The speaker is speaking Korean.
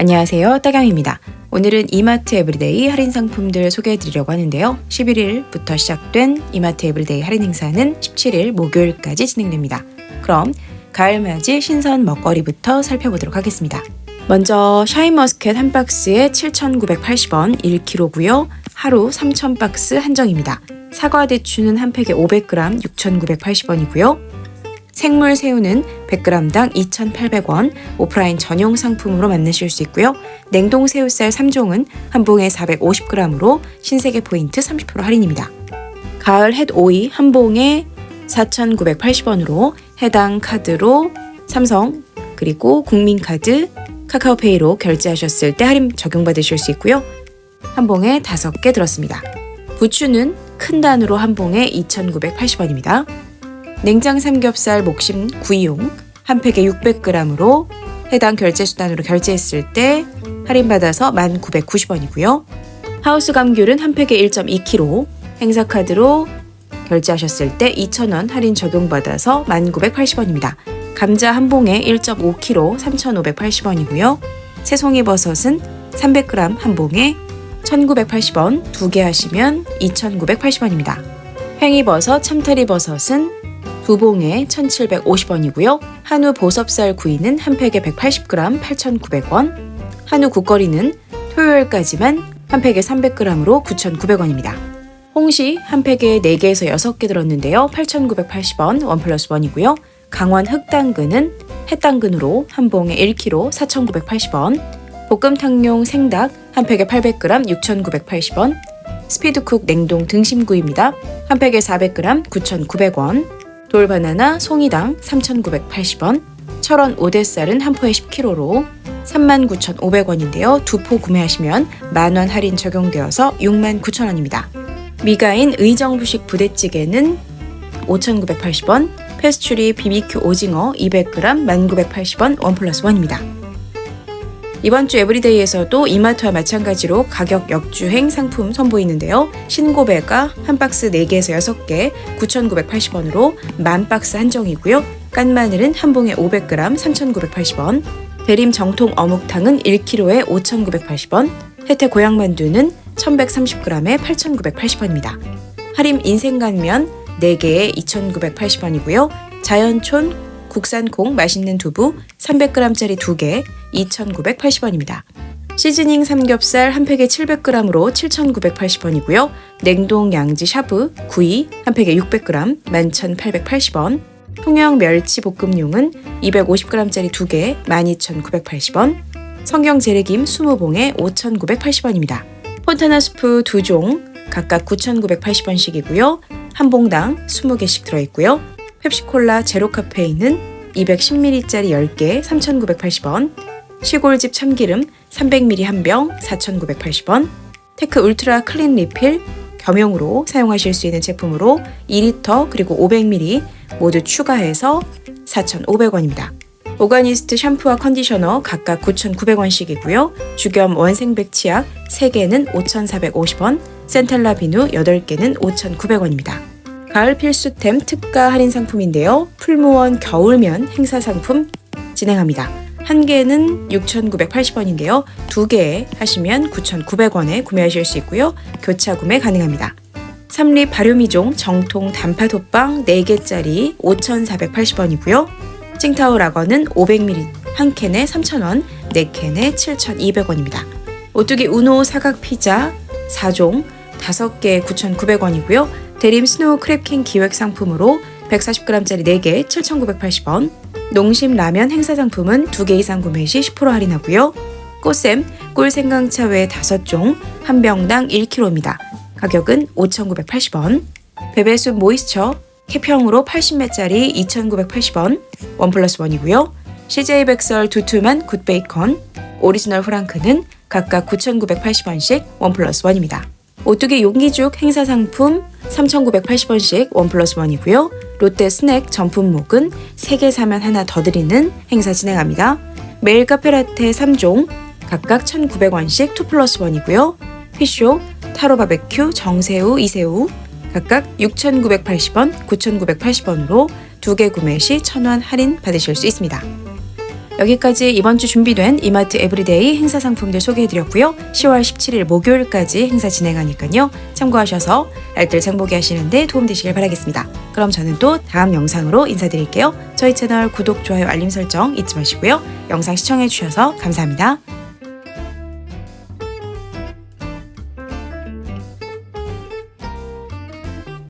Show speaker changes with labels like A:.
A: 안녕하세요. 따경입니다. 오늘은 이마트 에브리데이 할인 상품들 소개해 드리려고 하는데요. 11일부터 시작된 이마트 에브리데이 할인 행사는 17일 목요일까지 진행됩니다. 그럼 가을맞이 신선 먹거리부터 살펴보도록 하겠습니다. 먼저 샤인머스켓 한 박스에 7,980원 1kg고요. 하루 3,000박스 한정입니다. 사과 대추는 한 팩에 500g 6,980원이고요. 생물 새우는 100g당 2,800원 오프라인 전용 상품으로 만나실 수 있고요. 냉동 새우살 3종은 한 봉에 450g으로 신세계 포인트 30% 할인입니다. 가을 햇 오이 한 봉에 4,980원으로 해당 카드로 삼성 그리고 국민카드 카카오페이로 결제하셨을 때 할인 적용받으실 수 있고요. 한 봉에 5개 들었습니다. 부추는 큰 단으로 한 봉에 2,980원입니다. 냉장 삼겹살 목심 구이용 한 팩에 600g으로 해당 결제 수단으로 결제했을 때 할인받아서 1,990원이고요. 하우스 감귤은 한 팩에 1.2kg 행사 카드로 결제하셨을 때 2,000원 할인 적용받아서 1,980원입니다. 감자 한 봉에 1.5kg 3,580원이고요. 새송이 버섯은 300g 한 봉에 1,980원 두 개 하시면 2,980원입니다. 팽이버섯, 참타리버섯은 두 봉에 1,750원이고요. 한우 보섭살 구이는 한 팩에 180g 8,900원. 한우 국거리는 토요일까지만 한 팩에 300g으로 9,900원입니다. 홍시 한 팩에 4개에서 6개 들었는데요. 8,980원 원 플러스 원이고요. 강원 흑당근은 햇당근으로 한 봉에 1kg 4,980원. 볶음탕용 생닭 한 팩에 800g 6,980원. 스피드쿡 냉동 등심구이입니다. 한 팩에 400g 9,900원. 돌바나나 송이당 3,980원, 철원 오대쌀은 한 포에 10kg로 39,500원인데요. 두 포 구매하시면 만원 할인 적용되어서 69,000원입니다. 미가인 의정부식 부대찌개는 5,980원, 페스츄리 BBQ 오징어 200g 1,980원 원 플러스 원입니다. 이번 주 에브리데이에서도 이마트와 마찬가지로 가격 역주행 상품 선보이는데요. 신고배가 한 박스 4개에서 6개 9,980원으로 만 박스 한정이고요. 깐 마늘은 한 봉에 500g 3,980원, 대림 정통 어묵탕은 1kg에 5,980원, 혜태 고향만두는 1,130g에 8,980원입니다. 하림 인생간면 4개에 2,980원이고요. 자연촌 국산 콩 맛있는 두부 300g짜리 2개 2,980원입니다. 시즈닝 삼겹살 한 팩에 700g으로 7,980원이고요. 냉동 양지 샤브 구이 한 팩에 600g 11,880원. 통영 멸치 볶음용은 250g짜리 2개 12,980원. 성경 재래김 20봉에 5,980원입니다. 폰타나 스프 2종 각각 9,980원씩이고요. 한 봉당 20개씩 들어있고요. 펩시콜라 제로 카페인은 210ml짜리 10개 3,980원, 시골집 참기름 300ml 한 병 4,980원, 테크 울트라 클린 리필 겸용으로 사용하실 수 있는 제품으로 2리터 그리고 500ml 모두 추가해서 4,500원입니다. 오가니스트 샴푸와 컨디셔너 각각 9,900원씩이고요. 주겸 원생백 치약 3개는 5,450원, 센탈라 비누 8개는 5,900원입니다. 가을 필수템 특가 할인 상품인데요. 풀무원 겨울면 행사 상품 진행합니다. 한 개는 6,980원인데요. 두 개 하시면 9,900원에 구매하실 수 있고요. 교차 구매 가능합니다. 삼립 발효미종 정통 단팥호빵 4개짜리 5,480원이고요. 칭타오 라거는 500ml 한 캔에 3,000원, 4캔에 7,200원입니다. 오뚜기 우노 사각 피자 4종 5개에 9,900원이고요. 대림 스노우 크랩킹 기획 상품으로 140g짜리 4개 7,980원, 농심 라면 행사 상품은 2개 이상 구매 시 10% 할인하고요. 꽃샘 꿀생강차 외 5종 한 병당 1kg입니다. 가격은 5,980원. 베베숲 모이스처 캡형으로 80매짜리 2,980원 원 플러스 원이고요. CJ 백설 두툼한 굿베이컨 오리지널 프랑크는 각각 9,980원씩 원 플러스 원입니다. 오뚜기 용기죽 행사 상품 3,980원씩 원 플러스 원이고요. 롯데 스낵 전품목은 3개 사면 하나 더 드리는 행사 진행합니다. 메일 카페라테 3종 각각 1,900원씩 2 플러스 원이고요. 피쇼, 타로 바베큐, 정새우, 이새우 각각 6,980원, 9,980원으로 두 개 구매 시 1,000원 할인 받으실 수 있습니다. 여기까지 이번 주 준비된 이마트 에브리데이 행사 상품들 소개해드렸고요. 10월 17일 목요일까지 행사 진행하니까요. 참고하셔서 알뜰 장보기 하시는데 도움되시길 바라겠습니다. 그럼 저는 또 다음 영상으로 인사드릴게요. 저희 채널 구독, 좋아요, 알림 설정 잊지 마시고요. 영상 시청해주셔서 감사합니다.